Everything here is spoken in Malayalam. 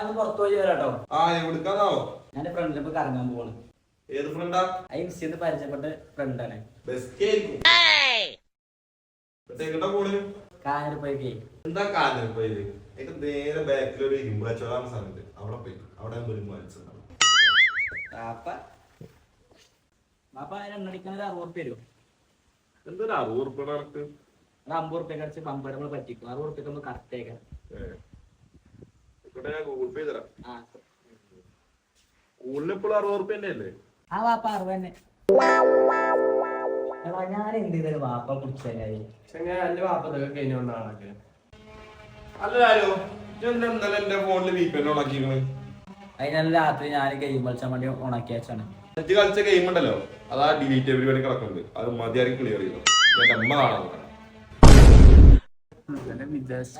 ഞാനൊന്ന് പുറത്തു പോയി വരാട്ടോ. ആ എവിടുക്കാന്നാവോ? ഞാൻ ഫ്രണ്ടിനെ പോയി കറങ്ങാൻ പോവാണ്. ഏത് ഫ്രണ്ടാ ആ? ഇൻസ്റ്റന്ന് പരിചയപ്പെട്ട ഫ്രണ്ടാണ് ബെസ്റ്റ് ആയിരിക്കും. പോണ് കാഞ്ഞിരപ്പോയിക്കേ എന്താ കാര്യം പോയി നേരെ ബാക്കിൽ ഒരു ഇരുമ്പ് കച്ചവടം സ്ഥലമുണ്ട് അവിടെ പോയി. അവിടെ ഒരു എണ്ണടിക്കാൻ അറുപത് റുപ്യ എന്തൊരു അറുപത് അമ്പത് റുപ്യ കടിച്ച് നമ്മൾ പറ്റിക്കും. അറുപത് റുപ്യക്ക് ഒന്ന് കറക്റ്റ് ഇവിടെ ഞാൻ ഗൂഗിൾ പേ തരാം. ആ. കൂടുതൽ ഇപ്പോൾ അറുപത് അല്ലേ ആ വാപ്പ അറുപത് തന്നെ. എടാ, ഞാൻ എന്ത് ചെയ്താലും വാപ്പ കുടിച്ചായി ചെങ്ങ എന്റെ വാപ്പതൊക്കെ കഴിഞ്ഞോണ്ടാണൊക്കെ അല്ലാലോ ഇതെന്താ ഇന്നലെ എന്റെ ഫോണിൽ വി പി എൻ ഉണക്കിക്കണ് അതിനാണ് രാത്രി ഞാൻ ഗെയിം കളിച്ചാൻ വേണ്ടി ഉണക്കി വെച്ചാണ്. നെറ്റ് കളിച്ച ഗെയിം ഉണ്ടല്ലോ? അതാ ഡിലീറ്റ് പരിപാടി കിടക്കുന്നുണ്ട് അത് മതിയാക്കി ക്ലിയർ ചെയ്തു. എന്റെ അമ്മ കാണാൻ വിദേശ